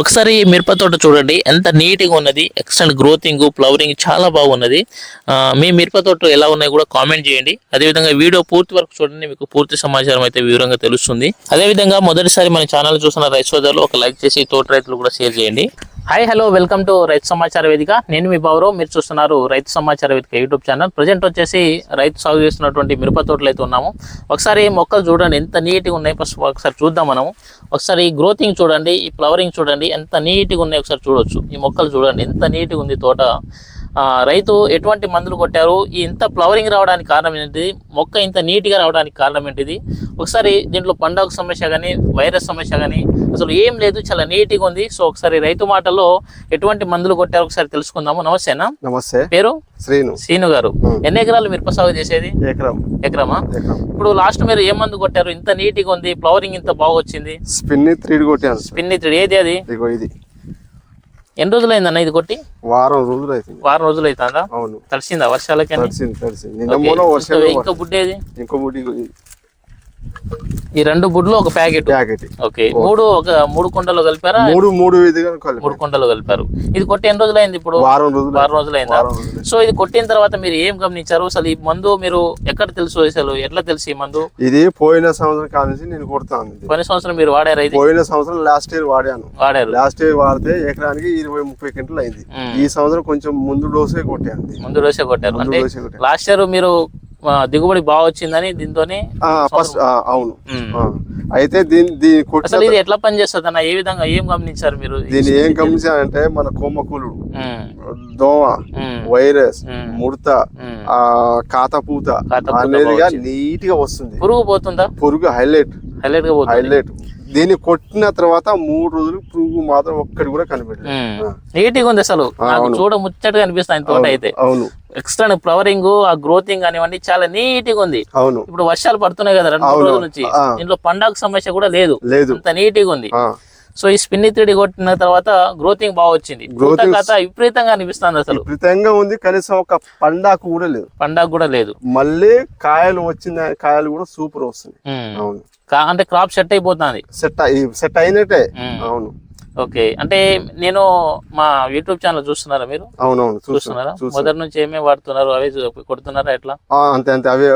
ఒకసారి ఈ మిరప తోట చూడండి. ఎంత నీట్గా ఉన్నది. ఎక్సలెంట్ గ్రోతింగ్ ఫ్లవరింగ్ చాలా బాగున్నది. మీ మిరప తోట ఎలా ఉన్నాయి కూడా కామెంట్ చేయండి. అదేవిధంగా వీడియో పూర్తి వరకు చూడండి. మీకు పూర్తి సమాచారం అయితే వివరంగా తెలుస్తుంది. అదేవిధంగా మొదటిసారి మన ఛానల్ చూసిన రైతు సోదరులు ఒక లైక్ చేసి తోట రైతులు కూడా షేర్ చేయండి. హాయ్ హలో వెల్కమ్ టు రైతు సమాచార వేదిక నేను మీ బాబు మీరు చూస్తున్నారు రైతు సమాచార వేదిక యూట్యూబ్ ఛానల్ ప్రజెంట్ వచ్చేసి రైతు సాగు చేస్తున్నటువంటి మిరప తోటలు అయితే ఉన్నాము. ఒకసారి ఈ మొక్కలు చూడండి ఎంత నీట్గా ఉన్నాయి. ఫస్ట్ ఒకసారి చూద్దాం మనము. ఒకసారి ఈ గ్రోతింగ్ చూడండి ఈ ఫ్లవరింగ్ చూడండి ఎంత నీట్గా ఉన్నాయి. ఒకసారి చూడొచ్చు. ఈ మొక్కలు చూడండి ఎంత నీట్గా ఉంది తోట. రైతు ఎటువంటి మందులు కొట్టారు? ఇంత ఫ్లవరింగ్ రావడానికి కారణం ఏంటిది? మొక్క ఇంత నీట్గా రావడానికి కారణం ఏంటిది? ఒకసారి దీంట్లో పండగ సమస్య కానీ వైరస్ సమస్య కానీ అసలు ఏం లేదు చాలా నీట్గా ఉంది. సో ఒకసారి రైతు మాటల్లో ఎటువంటి మందులు కొట్టారు ఒకసారి తెలుసుకుందాము. నమస్తేనా నమస్తే. పేరు? శ్రీను. సీను గారు. ఎన్ని ఎకరాలు మిరప సాగు చేసేది? ఎకరం. ఎకరమా? ఎకరం. ఇప్పుడు లాస్ట్ మీరు ఏ మందు కొట్టారు? ఇంత నీట్గా ఉంది ఫ్లవరింగ్ ఇంత బాగా వచ్చింది. స్పిన్ త్రీడ్ కొట్టాను. పిన్ని ఏది అది? ఇది. ఎన్ని రోజులు అయిందన్న ఇది కొట్టి? వారం రోజులు అవుతుంది వారం రోజులు అవుతుందా అవును. తడిసిందా వర్షాలకి ఇంకా బుడ్డేది ఇంకో బుడ్డి ఈ రెండు బుడ్లు ఒక ప్యాకెట్. ప్యాకెట్. ఓకే. మూడు ఒక మూడు కుండలు కలిపారా? మూడు మూడు మూడు కుండలు కలిపారు. ఇది కొట్టి ఎన్ని రోజులు అయింది ఇప్పుడు? వారం రోజులు. వారం రోజులు అయిందా సో ఇది కొట్టిన తర్వాత మీరు ఏం గమనించారు? అసలు ఈ మందు మీరు ఎక్కడ తెలుసు? అసలు ఎట్లా తెలుసు ఈ మందు? ఇది పోయిన సంవత్సరం కానించి నేను కొడతాను కొన్ని సంవత్సరం మీరు వాడారా ఇది? పోయిన సంవత్సరం లాస్ట్ ఇయర్ వాడాను. వాడారు. లాస్ట్ ఇయర్ వాడితే ఎకరానికి ఇరవై ముప్పై గంటలు అయింది. ఈ సంవత్సరం కొంచెం ముందు డోసే కొట్టాను. ముందు రోజే కొట్టారు. అంటే డోసే లాస్ట్ ఇయర్ మీరు దిగుబడి బాగా వచ్చిందని దీంతోనే ఫస్ట్ అవును. అయితే దీని దీని కొట్టిన అసలు ఇది ఎట్లా పనిచేస్తుంది అన్న ఏ విధంగా ఏం గమనించారు మీరు దీన్ని ఏం గమనించాలంటే మన కొమ్మకులుడు ఉమ్, దోమ వైరస్ ముడత కాతపూత అనేదిగా బాగా నీట్గా వస్తుంది. పురుగు పోతుందా? పురుగు హైలైట్. హైలైట్గా హైలైట్. దీన్ని కొట్టిన తర్వాత మూడు రోజులు పురుగు మాత్రం ఒక్కటి కూడా కనిపెట్టలేదు నీట్గా ఉంది అసలు. చూడ ముచ్చటగా అనిపిస్తుంది తోట అయితే. అవును. ఎక్స్ట్రా ఫ్లవరింగ్ ఆ గ్రోతింగ్ కానివ్వండి చాలా నీట్గా ఉంది. అవును. ఇప్పుడు వర్షాలు పడుతున్నాయి కదా రెండు మూడు. రోజుల నుంచి. దీంట్లో పండగ సమస్య కూడా లేదు. లేదు. అంత నీట్గా ఉంది. ఆ, సో ఈ స్పిన్ని త్రీడి కొట్టిన తర్వాత గ్రోతింగ్ బాగా వచ్చింది. కథ విపరీతంగా అనిపిస్తుంది అసలు. విపరీతంగా ఉంది. కనీసం ఒక పండాకు కూడా లేదు. పండగ కూడా లేదు. మళ్ళీ కాయలు వచ్చిన కాయలు కూడా సూపర్ వస్తుంది. అవును. అంటే క్రాప్ సెట్ అయిపోతుంది. సెట్ సెట్ అయినట్టే. అవును. ఓకే. అంటే నేను మా యూట్యూబ్ ఛానల్ చూస్తున్నారా మీరు? అవునవును చూస్తున్నా చూస్తున్నారా? చూస్తున్నా. మొదటి నుంచి ఏమేమి వాడుతున్నారు అవే కొడుతున్నారా ఎట్లా? అంతే అంతే. అవే.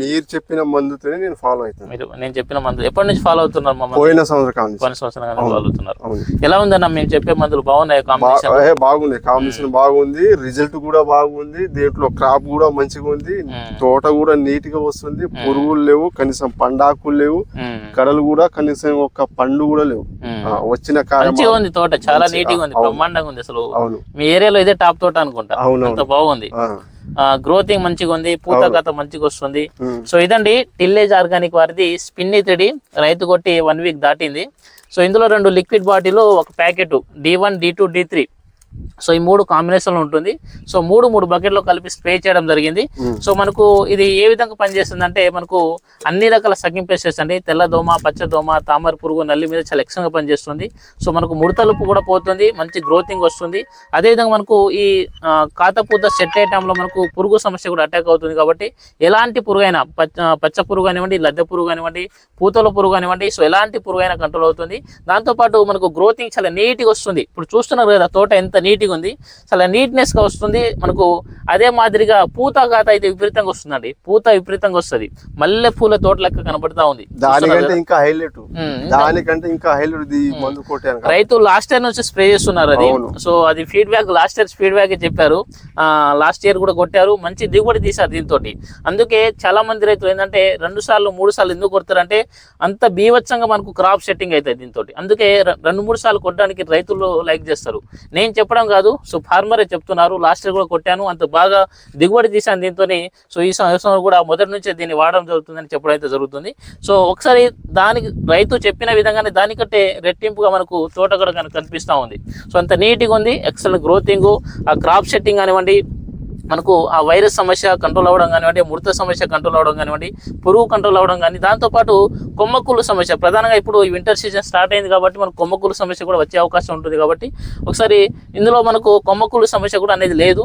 మీరు చెప్పిన మందుతోనే నేను ఫాలో అవుతాను మీరు నేను చెప్పిన మందులు ఎప్పటి నుంచి ఫాలో అవుతున్నారు మమ్మల్ని? పోయిన సంవత్సరం కాదు కొన్ని సంవత్సరాలు ఫాలో అవుతున్నారు. ఎలా ఉందన్న మేము చెప్పే మందులు? బాగున్నాయి కాంబినేషన్ బాగుంది. కాంబినేషన్ బాగుంది. రిజల్ట్ కూడా బాగుంది. దీంట్లో క్రాప్ కూడా మంచిగా ఉంది. తోట కూడా నీట్గా వస్తుంది పురుగులు లేవు కనీసం పండాకులు లేవు. కడలు కూడా కనీసం ఒక పండు కూడా లేవు. వచ్చిన మంచిగా ఉంది తోట చాలా మంచి- నీట్గా ఉంది. బ్రహ్మాండంగా ఉంది అసలు. మీ ఏరియాలో ఇదే టాప్ తోట అనుకుంటా. అంత బాగుంది. ఆ, గ్రోతింగ్ మంచిగా ఉంది పూత కథ మంచిగా వస్తుంది. సో ఇదండి టిల్లేజ్ ఆర్గానిక్ వారిది స్పిన్ని త్రీడి రైతు కొట్టి వన్ వీక్ దాటింది. సో ఇందులో రెండు లిక్విడ్ బాటిల్ ఒక packet D one D two D three so ఈ మూడు కాంబినేషన్లో ఉంటుంది. సో మూడు మూడు బకెట్లో కలిపి స్ప్రే చేయడం జరిగింది. సో మనకు ఇది ఏ విధంగా పనిచేస్తుంది అంటే మనకు అన్ని రకాల సకింగ్ పెస్టెస్ అండి. తెల్ల దోమ పచ్చ దోమ తామర పురుగు నల్లి మీద చాలా ఎక్సంగా పనిచేస్తుంది. సో మనకు ముడతలుపు కూడా పోతుంది మంచి గ్రోతింగ్ వస్తుంది. అదేవిధంగా మనకు ఈ కాతపూత సెట్ అయ్యే టైంలో మనకు పురుగు సమస్య కూడా అటాక్ అవుతుంది కాబట్టి ఎలాంటి పురుగు అయినా పచ్చ పచ్చ పురుగు కానివ్వండి లద్దె పురుగు కానివ్వండి పూతల పురుగు కానివ్వండి సో ఎలాంటి పురుగు అయినా కంట్రోల్ అవుతుంది. దాంతోపాటు మనకు గ్రోతింగ్ చాలా నీట్గా వస్తుంది. ఇప్పుడు చూస్తున్నారు కదా తోట ఎంత నీట్గా ఉంది చాలా నీట్నెస్గా వస్తుంది. మనకు అదే మాదిరిగా పూత గాత అయితే విపరీతంగా వస్తుందండి. పూత విపరీతంగా వస్తుంది. మల్లె పూల తోట లెక్క కనబడతా ఉంది. దానికంటే? ఇంకా హైలైట్. దానికంటే ఇంకా హైలైట్ మందు కొట్టాను. రైతు లాస్ట్ ఇయర్ నుంచి స్ప్రే చేస్తున్నారు అది. సో అది ఫీడ్బ్యాక్ లాస్ట్ ఇయర్ ఫీడ్బ్యాక్ చెప్పారు. లాస్ట్ ఇయర్ కూడా కొట్టారు. మంచి దిగుబడి తీశారు దీంతో అందుకే చాలా మంది రైతులు ఏంటంటే రెండు సార్లు మూడు సార్లు ఎందుకు కొడతారంటే అంత బీవత్సంగా మనకు క్రాప్ సెట్టింగ్ అవుతుంది దీంతో అందుకే రెండు మూడు సార్లు కొట్టడానికి రైతులు లైక్ చేస్తారు. నేను చెప్పడం చెప్పడం కాదు. సో ఫార్మరే చెప్తున్నారు. లాస్ట్ కూడా కొట్టాను. అంత బాగా దిగుబడి తీశాను దీంతో సో ఈ సంవత్సరం కూడా మొదటి నుంచే దీన్ని వాడడం జరుగుతుందని చెప్పడం అయితే జరుగుతుంది. సో ఒకసారి దానికి రైతు చెప్పిన విధంగానే దానికంటే రెట్టింపుగా మనకు తోట కూడా కనిపిస్తూ ఉంది. సో అంత నీట్గా ఉంది. ఎక్సలెంట్ గ్రోతింగ్ ఆ క్రాప్ సెట్టింగ్ కానివ్వండి మనకు ఆ వైరస్ సమస్య కంట్రోల్ అవ్వడం కానివ్వండి ముడత సమస్య కంట్రోల్ అవ్వడం కానివ్వండి పురుగు కంట్రోల్ అవ్వడం కానీ దాంతోపాటు కొమ్మకూలు సమస్య. ప్రధానంగా ఇప్పుడు ఈ వింటర్ సీజన్ స్టార్ట్ అయింది కాబట్టి మనకు కొమ్మకూలు సమస్య కూడా వచ్చే అవకాశం ఉంటుంది కాబట్టి ఒకసారి ఇందులో మనకు కొమ్మకూలు సమస్య కూడా అనేది లేదు.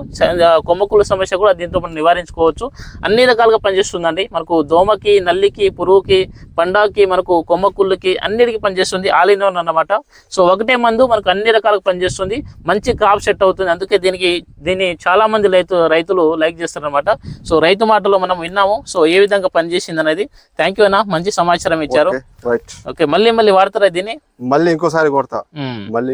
కొమ్మకూలు సమస్య కూడా దీంతో మనం నివారించుకోవచ్చు. అన్ని రకాలుగా పనిచేస్తుందండి. మనకు దోమకి నల్లికి పురుగుకి పండాకి మనకు కొమ్మకుళ్ళకి అన్నిటికీ పనిచేస్తుంది. ఆల్ ఇన్ వన్ అన్నమాట. సో ఒకటే మందు మనకు అన్ని రకాలుగా పనిచేస్తుంది. మంచి క్రాప్ సెట్ అవుతుంది. అందుకే దీనికి దీన్ని చాలామంది రైతు రైతులు లైక్ చేస్తారనమాట సో రైతు మాటలో మనం విన్నాము. సో ఏ విధంగా పనిచేసింది అనేది థ్యాంక్ యూ అన్న. మంచి సమాచారం ఇచ్చారు. ఓకే మళ్ళీ మళ్ళీ వాడతారా దీన్ని? మళ్ళీ ఇంకోసారి కొడతా. మళ్ళీ